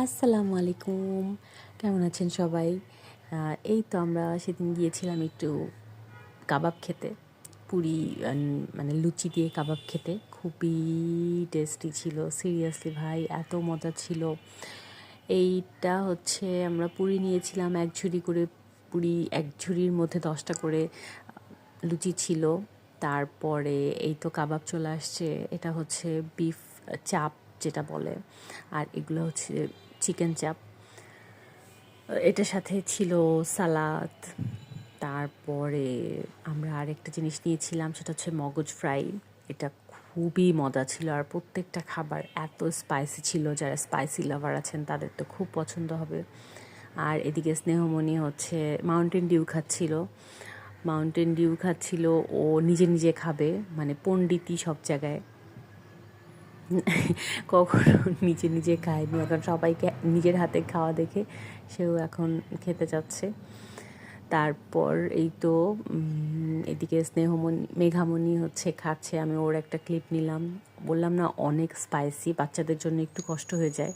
আসসালামু আলাইকুম কেমন আছেন সবাই? এই তো আমরা সেদিন গিয়েছিলাম একটু কাবাব খেতে, পুরি মানে লুচি দিয়ে কাবাব খেতে। খুবই টেস্টি ছিল সিরিয়াসলি ভাই, এত মজা ছিল। এইটা হচ্ছে আমরা পুরি নিয়েছিলাম, এক ঝুড়ি করে পুরি, এক ঝুড়ির মধ্যে দশটা করে লুচি ছিল। তারপরে এই তো কাবাব চলে আসছে, এটা হচ্ছে বিফ চাপ। যেটা বলে। আর এগুলো হচ্ছে চিকেন চাপ। এটার সাথে ছিল সালাদ। তারপরে আমরা আরেকটা জিনিস নিয়েছিলাম, সেটা হচ্ছে মগজ ফ্রাই। এটা খুবই মজা ছিল আর প্রত্যেকটা খাবার এত স্পাইসি ছিল। যারা স্পাইসি লাভার আছেন, তাদের তো খুব পছন্দ হবে। আর এদিকে স্নেহমণি হচ্ছে মাউন্টেন ডিউ খাচ্ছিল। মাউন্টেন ডিউ খাচ্ছিল, ও নিজে নিজে খাবে মানে পণ্ডিতই সব জায়গায়। কখনো নিজে নিজে খায়নি। এখন সবাইকে নিজের হাতে খাওয়া দেখে সেও এখন খেতে যাচ্ছে তারপর এই তো এদিকে স্নেহমণি, মেঘামণি হচ্ছে খাচ্ছে। আমি ওর একটা ক্লিপ নিলাম। বললাম, না, অনেক স্পাইসি বাচ্চাদের জন্য একটু কষ্ট হয়ে যায়।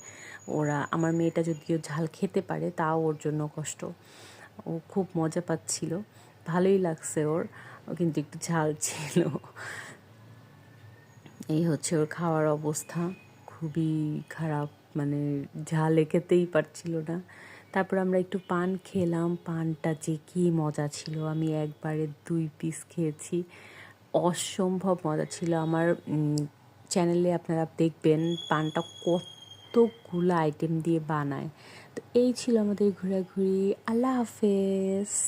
ওরা, আমার মেয়েটা যদিও ঝাল খেতে পারে, তাও ওর জন্য কষ্ট। ও খুব মজা পাচ্ছিল। ভালোই লাগছে ওর কিন্তু একটু ঝাল ছিল। এই হচ্ছে ওর খাওয়ার অবস্থা। খুবই খারাপ মানে ঝালে খেতেই পারছিল না। তারপর আমরা একটু পান খেলাম। পানটা যে কি মজা ছিল। আমি একবারে দুই পিস খেয়েছি। অসম্ভব মজা ছিল। আমার চ্যানেলে আপনারা দেখবেন পানটা কতগুলো আইটেম দিয়ে বানায়। তো এই ছিল আমাদের ঘোরাঘুরি। আল্লাহ হাফেজ।